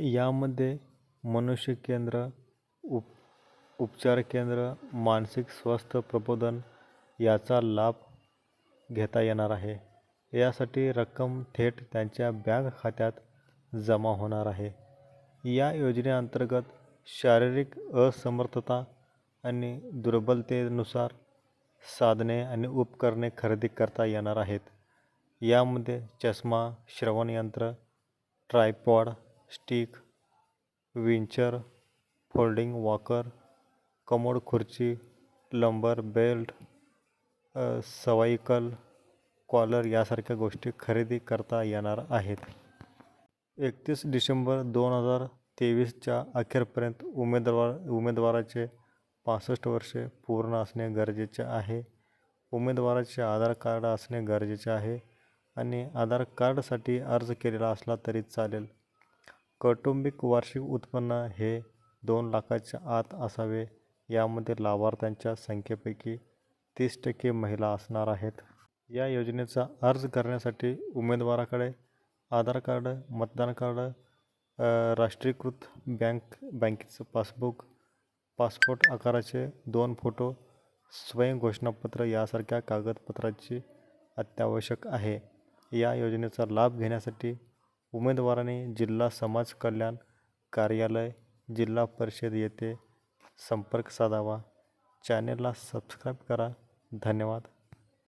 यामध्ये मनुष्य केंद्र उप उपचार केंद्र मानसिक स्वास्थ्य प्रबोधन याचा लाभ घेता येणार आहे. यासाठी रक्कम थेट त्यांच्या बँक खात्यात जमा होणार आहे. या योजनेअंतर्गत शारीरिक असमर्थता आणि दुर्बलतेनुसार साधने आणि उपकरणे खरेदी करता येणार आहेत. यामध्ये चष्मा श्रवणयंत्र tripod stick विंचर folding walker commode खुर्ची लंबर बेल्ट सवाईकल कॉलर यासारख्या गोष्टी खरेदी करता येणार आहेत. एकतीस डिसेंबर दोन हजार तेवीसच्या अखेरपर्यंत उमेदवार उमेदवाराचे पासष्ट वर्षे पूर्ण असणे गरजेचे आहे. उमेदवाराचे आधार कार्ड असणे गरजेचे आहे आणि आधार कार्डसाठी अर्ज केलेला असला तरी चालेल. कौटुंबिक वार्षिक उत्पन्न हे दोन लाखाच्या आत असावे. यामध्ये लाभार्थ्यांच्या संख्येपैकी तीस टक्के महिला असणार आहेत. या योजनेचा अर्ज करण्यासाठी उमेदवाराकडे आधार कार्ड मतदान कार्ड राष्ट्रीयकृत बँक बँकेचं पासबुक पासपोर्ट आकाराचे दोन फोटो स्वयं घोषणापत्र यासारख्या कागदपत्राची अत्यावश्यक आहे. या योजनेचा लाभ घेण्यासाठी उमेदवाराने जिल्हा समाज कल्याण कार्यालय जिल्हा परिषद येथे संपर्क साधावा. चॅनेलला सबस्क्राईब करा. धन्यवाद.